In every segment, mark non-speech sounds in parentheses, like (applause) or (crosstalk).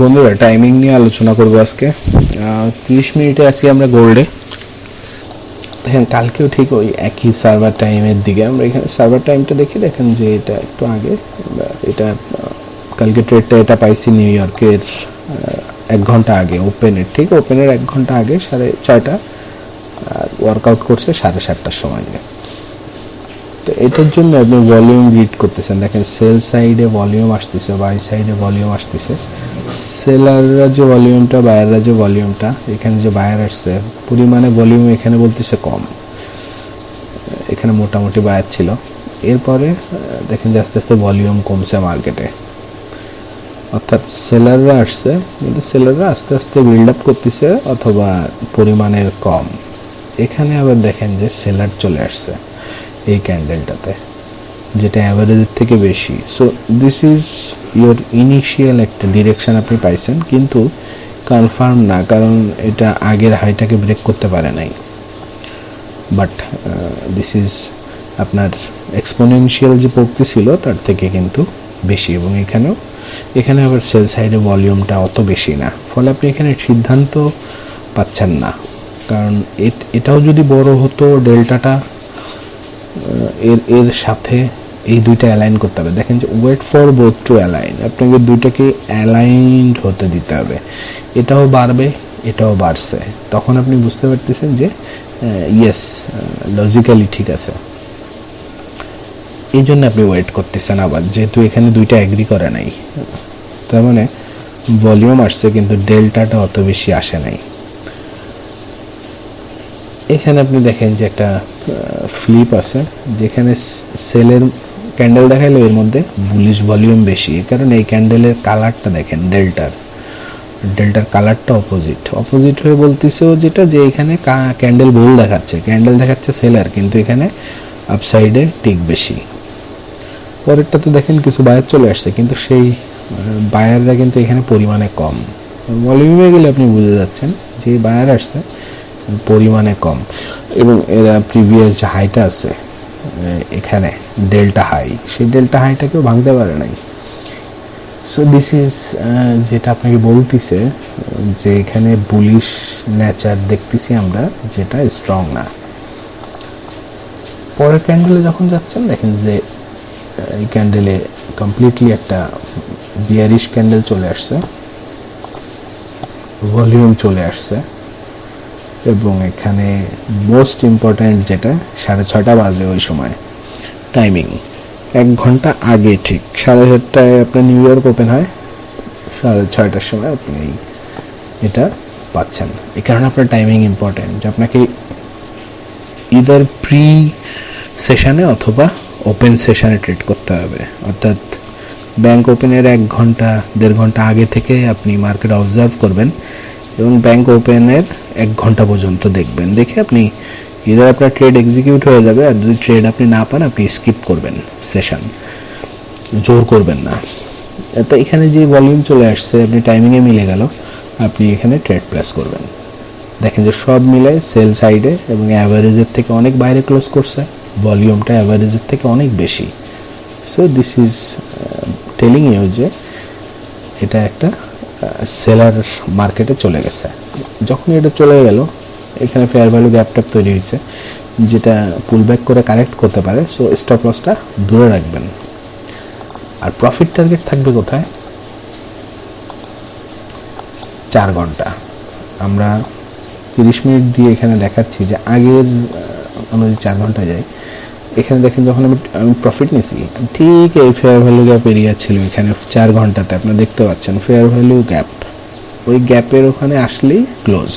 বন্ধুরা টাইমিং নিয়ে আলোচনা করব আজকে। তিরিশ মিনিটে আসি আমরা গোল্ডে। দেখেন, কালকেও ঠিক ওই একই সার্ভার টাইমের দিকে। আমরা এখানে সার্ভার টাইমটা দেখি, দেখেন যে এটা একটু আগে এটা কালকে ট্রেডটা এটা পাইছি নিউ ইয়র্কের এক ঘণ্টা আগে ওপেনের ঠিক ওপেনের এক ঘণ্টা আগে, সাড়ে ছয়টা, আর ওয়ার্কআউট করছে সাড়ে সাতটার সময় দিয়ে তো এটার জন্য আপনি ভলিউম রিড করতেছেন। দেখেন সেল সাইডে ভলিউম আসতেছে বাই সাইডে ভলিউম আসতেছে। সেলাররা যে ভলিউমটা বায়াররা যে ভলিউমটা, এখানে যে বায়ার আসছে, পরিমাণে ভলিউম এখানে বলতেছে কম। এখানে মোটামুটি বায়ার ছিল। এরপরে দেখেন যে আস্তে আস্তে ভলিউম কমছে মার্কেটে অর্থাৎ সেলাররা আসছে, কিন্তু সেলাররা আস্তে আস্তে বিল্ড আপ করতেছে অথবা পরিমাণের কম। এখানে আবার দেখেন যে সেলার চলে আসছে এই ক্যান্ডেলটাতে যেটা অ্যাভারেজের থেকে বেশি। So this is your initial একটা ডিরেকশন আপনি পাইছেন, কিন্তু কনফার্ম না, কারণ এটা আগের হাইটাকে ব্রেক করতে পারে নাই। বাট দিস ইজ আপনার এক্সপোনেনশিয়াল যে পক্তি ছিল, তার থেকে কিন্তু বেশি। এবং এখানেও, এখানে আবার সেল সাইডে ভলিউমটা অত বেশি না। ফলে আপনি এখানে সিদ্ধান্ত পাচ্ছেন না। কারণ এট- এটাও যদি বড় হতো ডেল্টাটা এর এর সাথে এই দুইটা অ্যালাইন করতে হবে। দেখেন যে wait for both to align আপনাকে দুইটাকে অ্যালাইনড হতে দিতে হবে। এটাও বাড়বে, এটাও বাড়ছে। তখন আপনি বুঝতে পারতেছেন যে ইয়েস লজিক্যালি ঠিক আছে। এই জন্য আপনি ওয়েট করতেছেন আবার, যেহেতু এখানে দুইটা অ্যাগ্রি করে নাই। তার মানে ভলিউম আসছে, কিন্তু ডেল্টাটা অত বেশি আসে নাই। এখানে আপনি দেখেন যে একটা ফ্লিপ আছে, যেখানে সেলের ক্যান্ডেল দেখাইলো, এর মধ্যে বুলিশ ভলিউম বেশি। কারণ এই ক্যান্ডেলের কালারটা দেখেন, ডেল্টার। ডেল্টার কালারটা অপোজিট অপোজিট হয়ে বলতেছেও যেটা যে এখানে ক্যান্ডেল ভুল দেখাচ্ছে। ক্যান্ডেল দেখাচ্ছে সেলার, কিন্তু এখানে আপসাইডে টিক বেশি। পরেরটাতে দেখেন কিছু বায়ার চলে আসছে, কিন্তু সেই বায়াররা কিন্তু এখানে পরিমাণে কম। ভলিউমে গেলে আপনি বুঝে যাচ্ছেন যে বায়ার আসছে, পরিমাণে কম। এবং এরা প্রিভিয়াস যে হাইটা আছে এখানে, ডেল্টা হাই। সেই ডেল্টা হাইটাকেও ভাঙতে পারে নাই। সো দিস ইজ যেটা আপনাকে বলতেছে, যে এখানে বুলিশ নেচার দেখতেছি আমরা, যেটা স্ট্রং না। পরের ক্যান্ডেলে যখন যাচ্ছেন, দেখেন যে এই ক্যান্ডেলে কমপ্লিটলি একটা বিয়ারিশ ক্যান্ডেল চলে আসছে। ভলিউম চলে আসছে। এবং এখানে মোস্ট ইম্পর্ট্যান্ট যেটা, সাড়ে ছটা বাজে ওই সময়। টাইমিং এক ঘণ্টা আগে ঠিক। সাড়ে সাতটায় আপনার নিউ ইয়র্ক ওপেন হয়। সাড়ে ছয়টার সময় আপনি এটা পাচ্ছেন। এই কারণে আপনার টাইমিং ইম্পর্ট্যান্ট যে আপনাকে ইদার প্রি সেশানে অথবা ওপেন সেশানে ট্রেড করতে হবে। অর্থাৎ ব্যাংক ওপেনের এক ঘণ্টা, দেড় ঘণ্টা আগে থেকে আপনি মার্কেট অবজার্ভ করবেন। এবং ব্যাংক ওপেনের এক ঘণ্টা পর্যন্ত দেখবেন। দেখে আপনি ইদার আপনার ট্রেড এক্সিকিউট হয়ে যাবে আর যদি ট্রেড আপনি না পান, আপনি স্কিপ করবেন সেশন জোর করবেন না। তো এখানে যে ভলিউম চলে আসছে, আপনি টাইমিংয়ে মিলে গেল, আপনি এখানে ট্রেড প্লেস করবেন। দেখেন যে সব মিলে সেল সাইডে এবং অ্যাভারেজের থেকে অনেক বাইরে ক্লোজ করছে ভলিউমটা অ্যাভারেজের থেকে অনেক বেশি। So this is telling you যে এটা একটা সেলার মার্কেটে চলে গেছে। যখন এটা চলে গেল, এখানে ফেয়ার ভ্যালু গ্যাপ ট্যাপ তৈরি হয়েছে, যেটা পুল ব্যাক করে কারেক্ট করতে পারে সো স্টপ লসটা দূরে রাখবেন। আর প্রফিট টার্গেট থাকবে কোথায়? চার ঘণ্টা। আমরা তিরিশ মিনিট দিয়ে এখানে দেখাচ্ছি যে আগের যদি চার ঘণ্টা যাই, এখানে দেখেন যখন আমি আমি প্রফিট নিয়েছি ঠিক এই ফেয়ার ভ্যালু গ্যাপ এরিয়া ছিল এখানে চার ঘন্টাতে, আপনারা দেখতে পাচ্ছেন ফেয়ার ভ্যালু গ্যাপ ওই গ্যাপের ওখানে আসলেই ক্লোজ।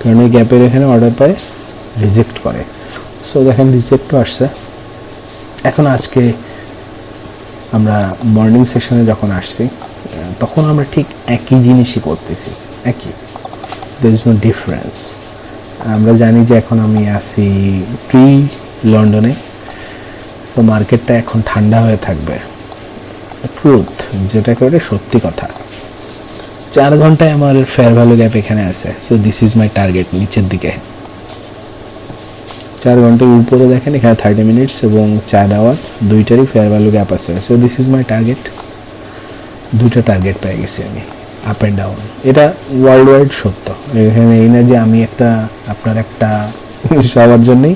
কারণ ওই গ্যাপের এখানে অর্ডার পায়, রিজেক্ট করে। সো দেখেন, রিজেক্টও আসছে। এখন আজকে আমরা মর্নিং সেশনে যখন আসছি, তখন আমরা ঠিক একই জিনিসই করতেছি। একই। দের ইজ নো ডিফারেন্স আমরা জানি যে এখন আমি আছি প্রি লন্ডনে সো মার্কেটটা এখন ঠান্ডা হয়ে থাকবে। ট্রুথ যেটা করে সত্যি কথা। চার ঘন্টায় আমার ফেয়ার ভ্যালু গ্যাপ এখানে আছে। So this is my target নিচের দিকে। চার ঘণ্টার উপরে দেখেন, এখানে থার্টি মিনিটস এবং চার আওয়ার দুইটারই ফেয়ার ভ্যালু গ্যাপ আছে। So this is my target দুটো টার্গেট পেয়ে গেছি আমি। আপ অ্যান্ড ডাউন এটা ওয়ার্ল্ড ওয়াইড সত্য। এখানে এই না যে আমি একটা, আপনার একটা (laughs) সবার জন্যই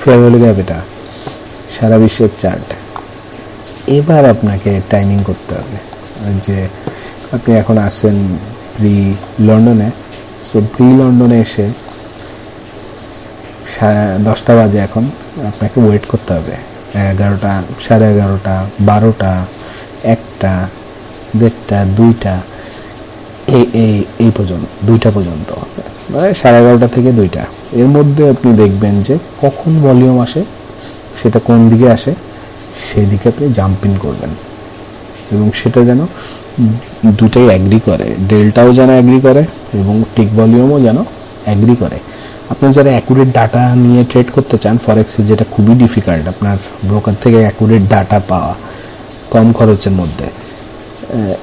ফেয়ারওয়েল গ্যাপ এটা। সারা বিশ্বের চার্ট এবার আপনাকে টাইমিং করতে হবে যে আপনি এখন আসেন প্রি লন্ডনে সো প্রি লন্ডনে এসে দশটা বাজে এখন। আপনাকে ওয়েট করতে হবে। এগারোটা, সাড়ে এগারোটা, বারোটা, একটা, দেড়টা, দুইটা এই এই এই পর্যন্ত, দুইটা পর্যন্ত। মানে সাড়ে এগারোটা থেকে দুইটা। এর মধ্যে আপনি দেখবেন যে কখন ভলিউম আসে, সেটা কোন দিকে আসে সেই দিকে আপনি জাম্পিং করবেন। এবং সেটা যেন দুটাই অ্যাগ্রি করে। ডেল্টাও যেন অ্যাগ্রি করে এবং টিক ভলিউমও যেন অ্যাগ্রি করে। আপনি যারা অ্যাকুরেট ডাটা নিয়ে ট্রেড করতে চান ফরেক্সে যেটা খুবই ডিফিকাল্ট আপনার ব্রোকার থেকে অ্যাকুরেট ডাটা পাওয়া কম খরচের মধ্যে।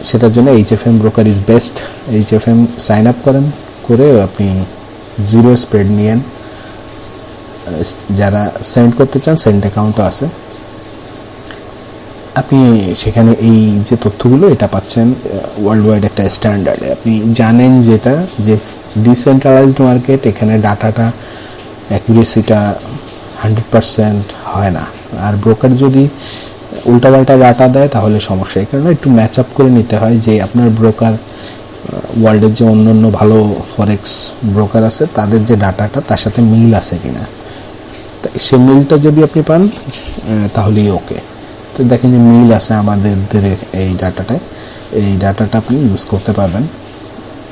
সেটার জন্য H F M broker is best H F M sign up করেন, করে আপনি জিরো স্প্রেড নিয়েন। যারা সেন্ড করতে চান সেন্ড অ্যাকাউন্টও আছে। আপনি সেখানে এই যে তথ্যগুলো, এটা পাচ্ছেন ওয়ার্ল্ড ওয়াইড একটা স্ট্যান্ডার্ডে আপনি জানেন যেটা, যে ডিসেন্ট্রালাইজড মার্কেট এখানে ডাটাটা অ্যাকুরেসিটা হান্ড্রেড পারসেন্ট হয় না। আর ব্রোকার যদি উল্টাপাল্টা ডাটা দেয়, তাহলে সমস্যা এই কারণে একটু ম্যাচ আপ করে নিতে হয় যে আপনার ব্রোকার ওয়ার্ল্ডের যে অন্য অন্য ভালো ফরেক্স ব্রোকার আছে, তাদের যে ডাটাটা তার সাথে মিল আছে কিনা। সে মিলটা যদি আপনি পান তাহলেই ওকে তো দেখেন যে মিল আছে আমাদের এই ডাটাটায়। এই ডাটাটা আপনি ইউজ করতে পারবেন।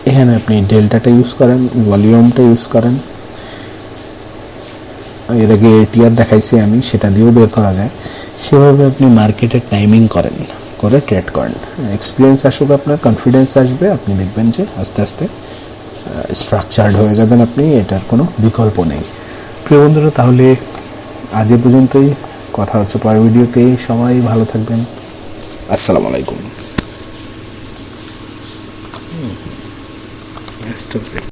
এখানে আপনি ডেল্টাটা ইউজ করেন, ভলিউমটা ইউজ করেন। এর আগে এটিআর দেখাইছি আমি, সেটা দিয়েও বের করা যায়। সেভাবে আপনি মার্কেটের টাইমিং করেন, করে ট্রেড করেন। এক্সপিরিয়েন্স আসুক আপনার কনফিডেন্স আসবে, আপনি দেখবেন যে আস্তে আস্তে স্ট্রাকচার্ড হয়ে যাবেন আপনি, এটার কোনো বিকল্প নেই। প্রিয় বন্ধুরা, তাহলে আজ এ পর্যন্তই। কথা হচ্ছে। পরের ভিডিওতে সবাই ভালো থাকবেন। আসসালামু আলাইকুম।